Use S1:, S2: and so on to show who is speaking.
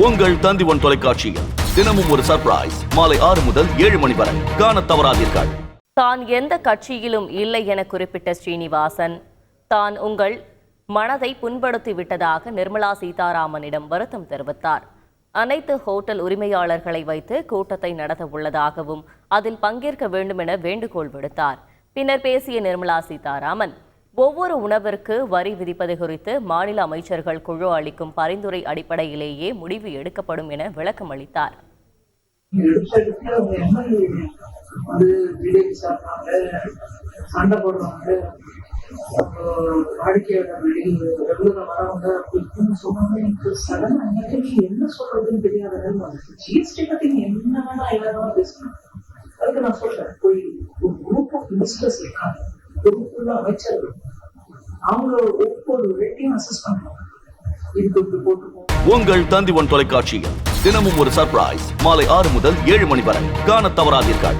S1: உங்கள் தந்திவன் தொலைக்காட்சியில் தினமும் ஒரு சர்ப்ரைஸ் மாலை ஆறு முதல் ஏழு மணி வரை. காண தவறாதீர்கள்.
S2: தான் எந்த கட்சியிலும் இல்லை என குறிப்பிட்ட ஸ்ரீனிவாசன் தான் உங்கள் மனதை புண்படுத்தி விட்டதாக நிர்மலா சீதாராமனிடம் வருத்தம் தெரிவித்தார். அனைத்து ஹோட்டல் உரிமையாளர்களை வைத்து கூட்டத்தை நடத்த உள்ளதாகவும் அதில் பங்கேற்க வேண்டும் என வேண்டுகோள் விடுத்தார். பின்னர் பேசிய நிர்மலா சீதாராமன் ஒவ்வொரு உணவிற்கு வரி விதிப்பது குறித்து மாநில அமைச்சர்கள் குழு அளிக்கும் பரிந்துரை அடிப்படையிலேயே முடிவு எடுக்கப்படும் என விளக்கம் அளித்தார்.
S3: என்ன சொல்றதுன்னு தெரியாத அதுக்கு நான் சொல்றேன். ஒரு குரூப் ஆஃப் மினிஸ்டர்ஸ் இருக்காங்க. அமைச்சர்கள். அவங்க ஒவ்வொரு ரேட்டையும் அசஸ் பண்ணுவாங்க இதுக்கு இப்படி போட்டுக்கோங்க.
S1: உங்கள் தந்திவன் தொலைக்காட்சியில் தினமும் ஒரு சர்ப்ரைஸ் மாலை ஆறு முதல் ஏழு மணி வரை. காண தவறாதீர்கள்.